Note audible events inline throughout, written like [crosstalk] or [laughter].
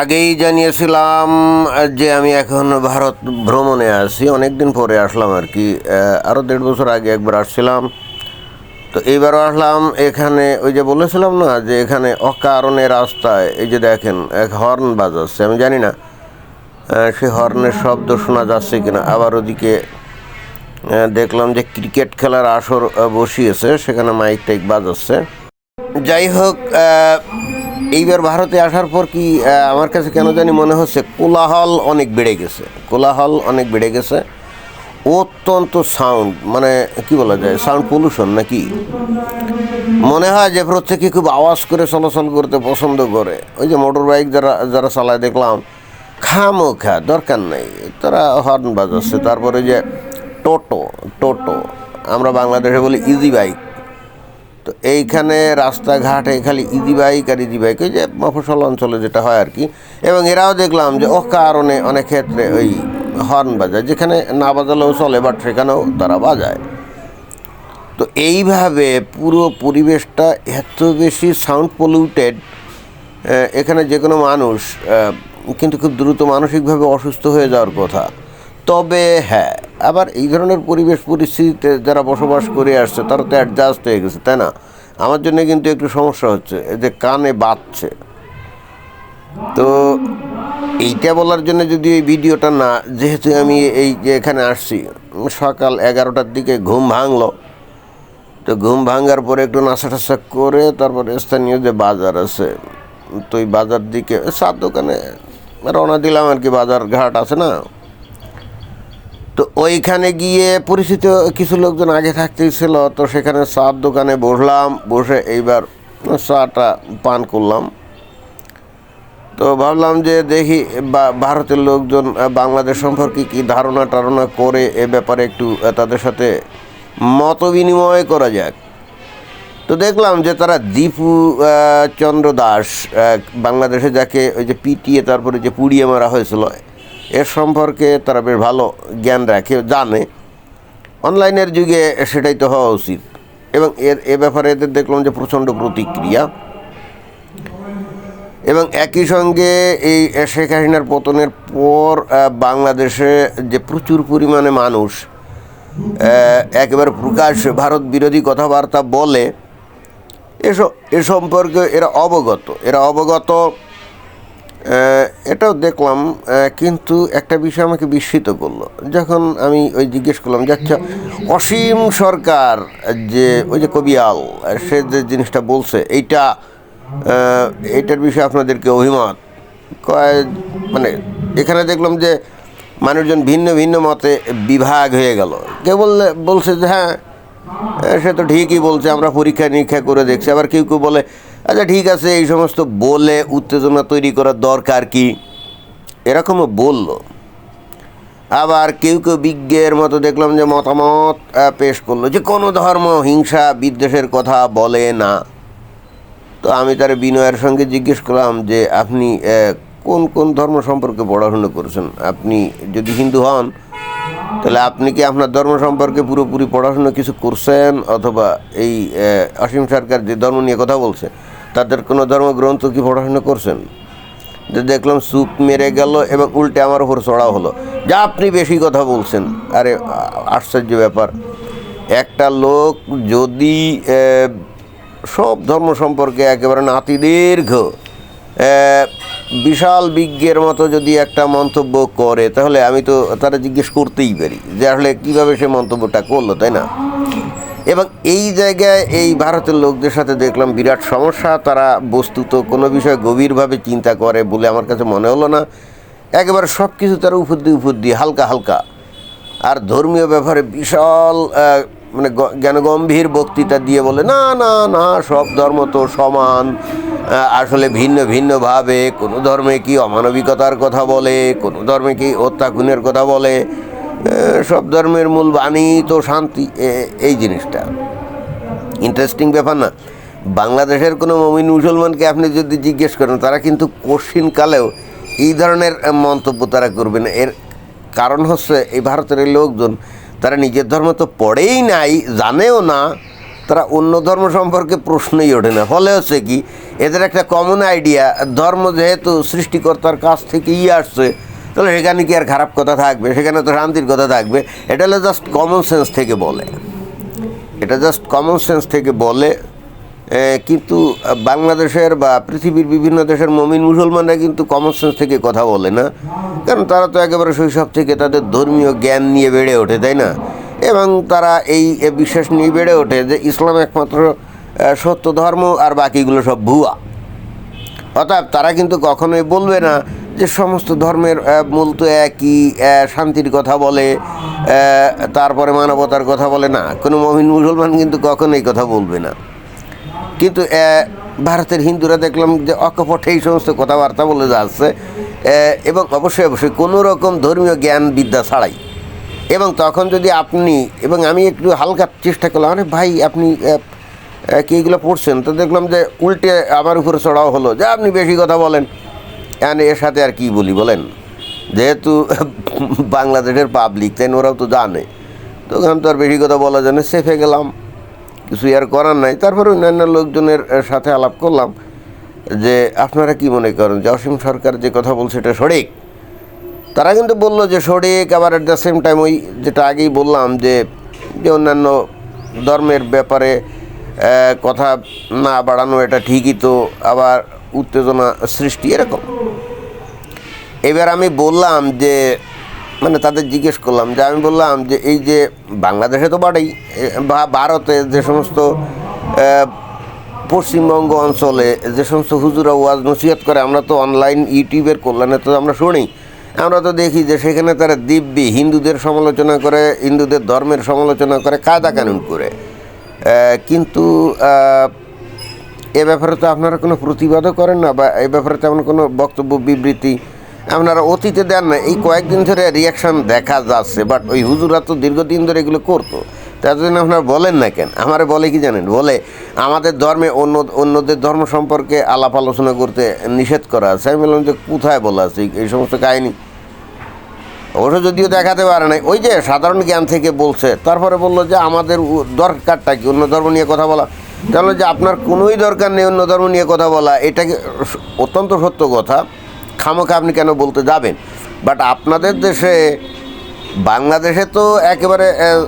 আগেই জানিয়েছিলাম যে আমি এখন ভারত ভ্রমণে আছি। অনেক দিন পরে আসলাম আর কি। আরও দেড় বছর আগে একবার আসছিলাম। তো এইবারও আসলাম। এখানে ওই যে বলেছিলাম না যে এখানে অকারণে রাস্তায়, এই যে দেখেন, এক হর্ন বাজাচ্ছে। আমি জানি না সেই হর্নের শব্দ শোনা যাচ্ছে কিনা। আবার ওদিকে দেখলাম যে ক্রিকেট খেলার আসর বসিয়েছে, সেখানে মাইক টাইক বাজাচ্ছে। যাই হোক এইবার ভারতে আসার পর কি আমার কাছে কেন জানি মনে হচ্ছে কোলাহল অনেক বেড়ে গেছে। কোলাহল অনেক বেড়ে গেছে। অত্যন্ত সাউন্ড মানে কি বলা যায় সাউন্ড পলিউশন নাকি? মনে হয় যে প্রত্যেকে খুব আওয়াজ করে চলাচল করতে পছন্দ করে। ওই যে মোটর বাইক যারা যারা চালায় দেখলাম খামো খা দরকার নেই। তারা হর্ন বাজাচ্ছে। তারপরে যে টোটো টোটো, আমরা বাংলাদেশে বলি ইজি বাইক তো এইখানে রাস্তাঘাটে খালি ইজি বাইক আর বাইক, ওই যে মফসল অঞ্চলে যেটা হয় আর কি। এবং এরাও দেখলাম যে অকারণে অনেক ক্ষেত্রে ওই হর্ন বাজায়, যেখানে না বাজালেও চলে বাট সেখানেও তারা বাজায়। তো এইভাবে পুরো পরিবেশটা এত বেশি সাউন্ড পলিউটেড এখানে যে কোনো মানুষ কিন্তু খুব দ্রুত মানসিকভাবে অসুস্থ হয়ে যাওয়ার কথা। তবে হ্যাঁ আবার এই ধরনের পরিবেশ পরিস্থিতিতে যারা বসবাস করে আসছে, তারা তো অ্যাডজাস্ট হয়ে গেছে, তাই না? আমার জন্য কিন্তু একটু সমস্যা হচ্ছে, এই যে কানে বাজছে। তো এইটা বলার জন্য যদি এই ভিডিওটা না, যেহেতু আমি এই যে এখানে আসছি, সকাল এগারোটার দিকে ঘুম ভাঙলো। তো ঘুম ভাঙার পরে একটু নাশা টাশা করে তারপরে স্থানীয় যে বাজার আছে, তো ওই বাজার দিকে, সাত দোকানে রওনা দিলাম আর কি, বাজার ঘাট আছে না? তো ওইখানে গিয়ে পরিচিত কিছু লোকজন আগে থাকতেই ছিল, তো সেখানে চার দোকানে বসলাম, বসে এইবার চাটা পান করলাম। তো ভাবলাম যে দেখি ভারতের লোকজন বাংলাদেশ সম্পর্কে কি ধারণা টারণা করে এ ব্যাপারে একটু তাদের সাথে মত বিনিময় করা যাক। তো দেখলাম যে তারা দীপু চন্দ্র দাস বাংলাদেশে যাকে ওই যে পিটিয়ে তারপরে যে পুড়িয়ে মারা হয়েছিল এর সম্পর্কে তারা বেশ ভালো জ্ঞান রাখে জানে। অনলাইনের যুগে সেটাই তো হওয়া উচিত। এবং এর, এ ব্যাপারে এদের দেখলাম যে প্রচণ্ড প্রতিক্রিয়া। এবং একই সঙ্গে এই শেখ হাসিনার পতনের পর বাংলাদেশে যে প্রচুর পরিমাণে মানুষ একেবারে প্রকাশ, ভারত বিরোধী কথাবার্তা বলে, এসব, এ সম্পর্কে এরা অবগত। এরা অবগত এটাও দেখলাম কিন্তু একটা বিষয় আমাকে বিস্মিত করল। যখন আমি ওই জিজ্ঞেস করলাম যে আচ্ছা অসীম সরকার যে ওই যে কবিয়াল সে যে জিনিসটা বলছে এইটা আহ, এইটার বিষয়ে আপনাদেরকে অভিমত? কয় মানে এখানে দেখলাম যে মানুষজন ভিন্ন ভিন্ন মতে বিভাগ হয়ে গেল। কেউ বললে বলছে যে হ্যাঁ, সে তো ঠিকই বলছে আমরা পরীক্ষা নিরীক্ষা করে দেখছি। আবার কেউ কেউ বলে আচ্ছা ঠিক আছে, এই সমস্ত বলে উত্তেজনা তৈরি করার দরকার কি? এরকমও বলল। আবার কেউ কেউ বিজ্ঞের মতো দেখলাম যে মতামত পেশ করল যে কোনো ধর্ম, হিংসা, বিদ্বেষের কথা বলে না। তো আমি তার বিনয়ের সঙ্গে জিজ্ঞেস করলাম যে, আপনি কোন কোন ধর্ম সম্পর্কে পড়াশুনো করেছেন? আপনি যদি হিন্দু হন, তাহলে আপনি কি আপনার ধর্ম সম্পর্কে পুরোপুরি পড়াশুনো কিছু করছেন? অথবা এই অসীম সরকার যে ধর্ম নিয়ে কথা বলছে তাদের কোনো ধর্মগ্রন্থ কি পড়াশোনা করছেন? যে দেখলাম সুপ মেরে গেল এবং উল্টে আমার উপর চড়া হলো। যা আপনি বেশি কথা বলছেন। আরে আশ্চর্য ব্যাপার। একটা লোক যদি সব ধর্ম সম্পর্কে একেবারে নাতিদীর্ঘ আহ, বিশাল বিজ্ঞের মতো যদি একটা মন্তব্য করে তাহলে আমি তো তারা জিজ্ঞেস করতেই পারি যে আসলে কীভাবে সে মন্তব্যটা করল তাই না? এবং এই জায়গায় এই ভারতের লোকদের সাথে দেখলাম বিরাট সমস্যা। তারা বস্তুত কোনো বিষয়ে গভীরভাবে চিন্তা করে বলে আমার কাছে মনে হলো না। একেবারে সব কিছু তারা উপর দিয়ে হালকা হালকা। আর ধর্মীয় ব্যাপারে বিশাল মানে জ্ঞানগম্ভীর বক্তৃতা দিয়ে বলে, না না না, সব ধর্ম তো সমান। আসলে ভিন্ন, ভিন্নভাবে। কোনো ধর্মে কি অমানবিকতার কথা বলে? কোনো ধর্মে কি হত্যাখুনের কথা বলে? সব ধর্মের মূল বাণী তো শান্তি এই জিনিসটা। ইন্টারেস্টিং ব্যাপার না। বাংলাদেশের কোনো মমিন মুসলমানকে আপনি যদি জিজ্ঞেস করেন, তারা কিন্তু কঠিনকালেও এই ধরনের মন্তব্য তারা করবে না এর কারণ হচ্ছে, এই ভারতের লোকজন, তারা নিজের ধর্ম তো পড়েই নাই, জানেও না, তারা অন্য ধর্ম সম্পর্কে প্রশ্নই ওঠে না। ফলে হচ্ছে কি, এদের একটা কমন আইডিয়া ধর্ম যেহেতু সৃষ্টিকর্তার কাছ থেকেই আসছে তাহলে সেখানে কি আর খারাপ কথা থাকবে? সেখানে তো শান্তির কথা থাকবে। এটা হলো জাস্ট কমন সেন্স থেকে বলে। এটা জাস্ট কমন সেন্স থেকে বলে। কিন্তু বাংলাদেশের বা পৃথিবীর বিভিন্ন দেশের মমিন মুসলমানরা কিন্তু কমন সেন্স থেকে কথা বলে না। কারণ তারা তো একেবারে শৈশব থেকে তাদের ধর্মীয় জ্ঞান নিয়ে বেড়ে ওঠে, তাই না? এবং তারা এই বিশ্বাস নিয়ে বেড়ে ওঠে যে ইসলাম একমাত্র সত্য ধর্ম আর বাকিগুলো সব ভুয়া। অর্থাৎ তারা কিন্তু কখনোই বলবে না যে সমস্ত ধর্মের আহ, মূল তো একই শান্তির কথা বলে তারপরে মানবতার কথা বলে না কোনো মহিন মুসলমান কিন্তু কখনোই কথা বলবে না। কিন্তু ভারতের হিন্দুরা দেখলাম যে অকপটে এই সমস্ত কথাবার্তা বলে যাচ্ছে এবং অবশ্যই অবশ্যই কোনো রকম ধর্মীয় জ্ঞান বিদ্যা ছাড়াই। এবং তখন যদি আপনি এবং আমি একটু হালকা চেষ্টা করলাম আরে ভাই আপনি কি এগুলো পড়ছেন? তো দেখলাম যে উল্টে আমার উপরে চড়াও হলো যে আপনি বেশি কথা বলেন। এখন এর সাথে আর কি বলি বলেন? যেহেতু বাংলাদেশের পাবলিক তাই ওরাও তো জানে। তো ওখানে তো আর বেশি কথা বলা জানে সেফে গেলাম। কিছু আর করার নাই। তারপরে অন্যান্য লোকজনের সাথে আলাপ করলাম যে, আপনারা কি মনে করেন যে অসীম সরকার যে কথা বলছে এটা সঠিক? তারা কিন্তু বলল যে সঠিক, আবার অ্যাট দ্য সেম টাইম ওই যেটা আগেই বললাম যে যে অন্যান্য ধর্মের ব্যাপারে কথা না বাড়ানো এটা ঠিকই তো, আবার উত্তেজনা সৃষ্টি এরকম। এবার আমি বললাম যে মানে তাদের জিজ্ঞেস করলাম যে, আমি বললাম যে, এই যে বাংলাদেশে তো বাড়েই বা ভারতে যে সমস্ত পশ্চিমবঙ্গ অঞ্চলে যে সমস্ত হুজুরা ওয়াজ নসিহত করে, আমরা তো অনলাইন ইউটিউবের কল্যাণে তো আমরা শুনি। আমরা তো দেখি যে, সেখানে তারা দিব্যি হিন্দুদের সমালোচনা করে, হিন্দুদের ধর্মের সমালোচনা করে কায়দা কানুন করে কিন্তু এ ব্যাপারে তো আপনারা কোনো প্রতিবাদও করেন না, বা এ ব্যাপারে তেমন কোনো বক্তব্য, বিবৃতি আপনারা অতীতে দেন না, এই কয়েকদিন ধরে রিয়াকশন দেখা যাচ্ছে বাট ওই হুজুরা তো দীর্ঘদিন ধরে এগুলো করতো। তার জন্য আপনারা বলেন না কেন? আমারে বলে কি জানেন? বলে, আমাদের ধর্মে অন্য, অন্যদের ধর্ম সম্পর্কে আলাপ আলোচনা করতে নিষেধ করা আছে। আমি বললাম যে, কোথায় বলা আছে? এই- সমস্ত কাহিনী। অবশ্য যদিও দেখাতে পারে নাই। ওই যে সাধারণ জ্ঞান থেকে বলছে, তারপরে বলল যে, আমাদের দরকারটা কি? অন্য ধর্ম নিয়ে কথা বলা। তাহলে যে আপনার কোনোই দরকার নেই অন্য ধর্ম নিয়ে কথা বলা, এটা কি স- অত্যন্ত সত্য কথা? খামোখা আপনি কেন বলতে যাবেন? বাট আপনাদের দেশে বাংলাদেশে তো একেবারে আহ,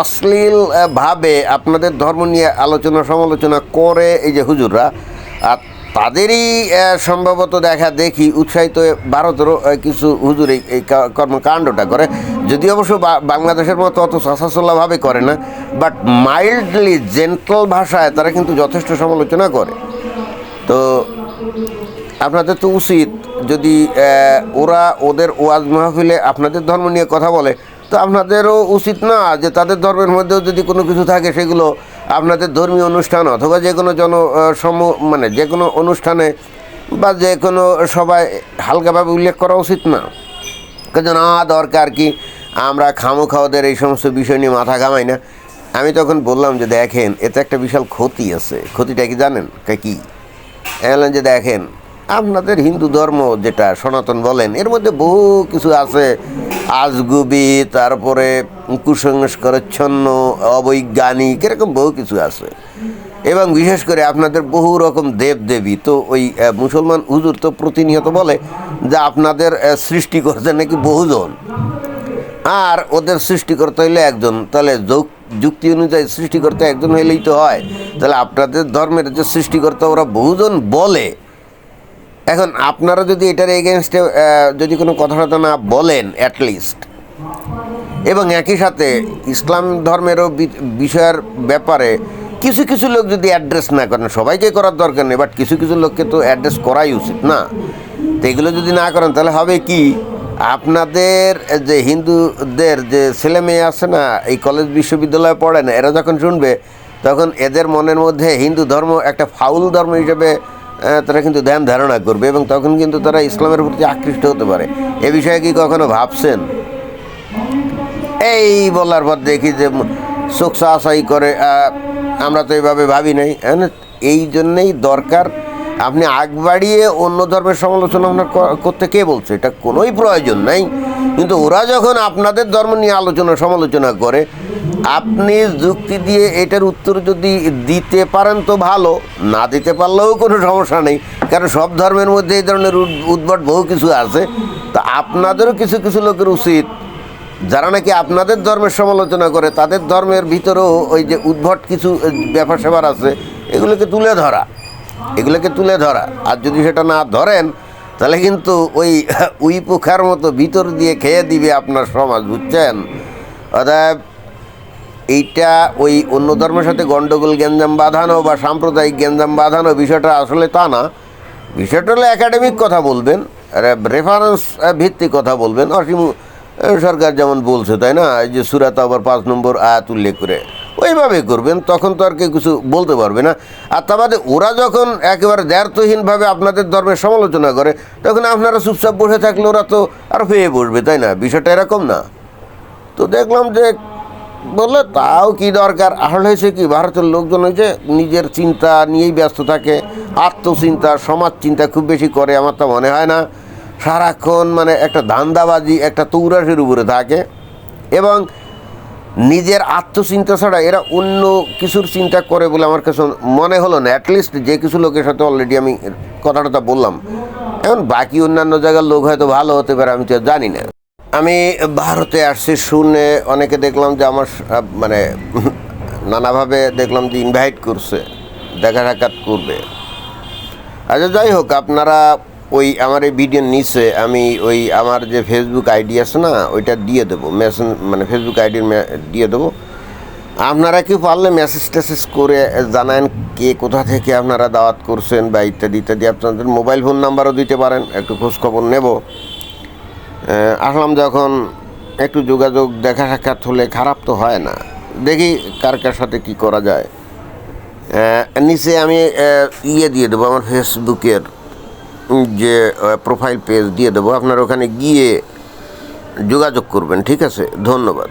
অশ্লীল আহ, ভাবে আপনাদের ধর্ম নিয়ে আলোচনা সমালোচনা করে এই যে হুজুররা। আর তাদেরই সম্ভবত দেখা দেখি উৎসাহিত ভারতেরও কিছু হুজুর এই কর্মকাণ্ডটা করে। যদি অবশ্য বাংলাদেশের মতো অত সাসাসোল্লাভাবে করে না। বাট মাইল্ডলি জেন্টল ভাষায় তারা কিন্তু যথেষ্ট সমালোচনা করে। তো আপনাদের তো উচিত যদি ওরা ওদের ওয়াজ মাহফিলে আপনাদের ধর্ম নিয়ে কথা বলে, তো আপনাদেরও উচিত না যে তাদের ধর্মের মধ্যেও যদি কোনো কিছু থাকে সেগুলো আপনাদের ধর্মীয় অনুষ্ঠান অথবা যে কোনো জন সম মানে যে কোনো অনুষ্ঠানে বা যে কোনো সবাই হালকাভাবে উল্লেখ করা উচিত না। কিন্তু না, দরকার কি আমরা খামোখা ওদের এই সমস্ত বিষয় নিয়ে মাথা ঘামাই না। আমি তখন বললাম যে দেখেন, এতে একটা বিশাল ক্ষতি আছে। ক্ষতিটা কি জানেন? কি এলেন যে দেখেন আপনাদের হিন্দু ধর্ম যেটা সনাতন বলেন, এর মধ্যে বহু কিছু আছে। আজগুবি, তারপরে কুসংস্কারচ্ছন্ন, অবৈজ্ঞানিক, এরকম বহু কিছু আছে। এবং বিশেষ করে আপনাদের বহু রকম দেব দেবী তো ওই মুসলমান হুজুর তো প্রতিনিয়ত বলে যে আপনাদের সৃষ্টি করতে নাকি বহুজন। আর ওদের সৃষ্টিকর্তা হইলে একজন, তাহলে যুক্তি অনুযায়ী সৃষ্টিকর্তা একজন হইলেই তো হয়। তাহলে আপনাদের ধর্মের যে সৃষ্টিকর্তা, ওরা বহুজন বলে। এখন আপনারা যদি এটার এগেনস্টে যদি কোনো কথা টথা না বলেন অ্যাটলিস্ট এবং একই সাথে ইসলাম ধর্মেরও বিষয়ের ব্যাপারে কিছু কিছু লোক যদি অ্যাড্রেস না করেন, সবাইকে করার দরকার নেই বাট কিছু কিছু লোককে তো অ্যাড্রেস করাই উচিত, না? তো এগুলো যদি না করেন, তাহলে হবে কি? আপনাদের যে হিন্দুদের যে ছেলে মেয়ে আছে না, এই কলেজ বিশ্ববিদ্যালয়ে পড়ে না, এরা যখন শুনবে, তখন এদের মনের মধ্যে হিন্দু ধর্ম একটা ফাউল ধর্ম হিসেবে তারা কিন্তু ধ্যান ধারণা করবে এবং তখন কিন্তু তারা ইসলামের প্রতি আকৃষ্ট হতে পারে। এ বিষয়ে কি কখনো ভাবছেন? এই বলার পর দেখি যে চোখ চাষাই করে আমরা তো এইভাবে ভাবি নাই হ্যাঁ এই জন্যেই দরকার, আপনি আগ বাড়িয়ে অন্য ধর্মের সমালোচনা আপনার করতে কে বলছে? এটা কোনোই প্রয়োজন নাই। কিন্তু ওরা যখন আপনাদের ধর্ম নিয়ে আলোচনা, সমালোচনা করে আপনি যুক্তি দিয়ে এটার উত্তর যদি দিতে পারেন তো ভালো, না দিতে পারলেও কোনো সমস্যা নেই। কারণ সব ধর্মের মধ্যে এই ধরনের উদ্ভট বহু কিছু আছে। তা আপনাদেরও কিছু কিছু লোকের উচিত, যারা নাকি আপনাদের ধর্মের সমালোচনা করে, তাদের ধর্মের ভিতরেও ওই যে উদ্ভট কিছু ব্যাপার স্যাপার আছে, এগুলোকে তুলে ধরা। এগুলোকে তুলে ধরা। আর যদি সেটা না ধরেন, তাহলে কিন্তু ওই [laughs] উই পোখার মতো ভিতর দিয়ে খেয়ে দিবে আপনার সমাজ, বুঝছেন? অতএব এইটা ওই অন্য ধর্মের সাথে গণ্ডগোল গ্যাঞ্জাম বাঁধানো বা সাম্প্রদায়িক গ্যাঞ্জাম বাঁধানো বিষয়টা আসলে তা না। বিষয়টা হলো একাডেমিক কথা বলবেন রেফারেন্স ভিত্তিক কথা বলবেন। অসীম সরকার যেমন বলছে, তাই না? এই যে সুরাত আবার পাঁচ নম্বর আয়াত উল্লেখ করে। ওইভাবে করবেন, তখন তো আর কেউ কিছু বলতে পারবে না। আর তা বাদে ওরা যখন একেবারে দ্ব্যর্থহীনভাবে আপনাদের ধর্মের সমালোচনা করে, তখন আপনারা চুপচাপ বসে থাকলে ওরা তো আর পেয়ে বসবে, তাই না? বিষয়টা এরকম না। তো দেখলাম যে বললে তাও কি দরকার? আসলে হয়েছে কি, ভারতের লোকজন হয়েছে নিজের চিন্তা নিয়েই ব্যস্ত থাকে, আত্মচিন্তা সমাজ চিন্তা খুব বেশি করে, আমার তো মনে হয় না। সারাক্ষণ মানে একটা ধান্দাবাজি, একটা তৌরাসের উপরে থাকে এবং নিজের আত্মচিন্তা ছাড়া এরা অন্য কিছুর চিন্তা করে বলে আমার কাছে মনে হলো না। অ্যাটলিস্ট যে কিছু লোকের সাথে অলরেডি আমি কথাটা বললাম। এখন বাকি অন্যান্য জায়গার লোক হয়তো ভালো হতে পারে, আমি তো জানি না। আমি ভারতে আসছি, শুনে অনেকে দেখলাম যে আমার মানে [laughs] নানাভাবে দেখলাম যে ইনভাইট করছে, দেখা সাক্ষাৎ করবে। আচ্ছা যাই হোক, আপনারা ওই আমার এই ভিডিও নিচে আমি ওই আমার যে ফেসবুক আইডি আছে না, ওইটা দিয়ে দেবো মেসেজ মানে ফেসবুক আইডি দিয়ে দেবো। আপনারা কি পারলে মেসেজ টেসেজ করে জানান কে কোথা থেকে আপনারা দাওয়াত করছেন বা ইত্যাদি ইত্যাদি। আপনাদের মোবাইল ফোন নাম্বারও দিতে পারেন, একটু খোঁজখবর নেব। আসলাম যখন একটু যোগাযোগ দেখা সাক্ষাৎ হলে খারাপ তো হয় না। দেখি কার কার সাথে কি করা যায়। নিচে আমি ইয়ে দিয়ে দেবো, আমার ফেসবুকের যে প্রোফাইল পেজ দিয়ে দেবো। আপনার ওখানে গিয়ে যোগাযোগ করবেন, ঠিক আছে? ধন্যবাদ।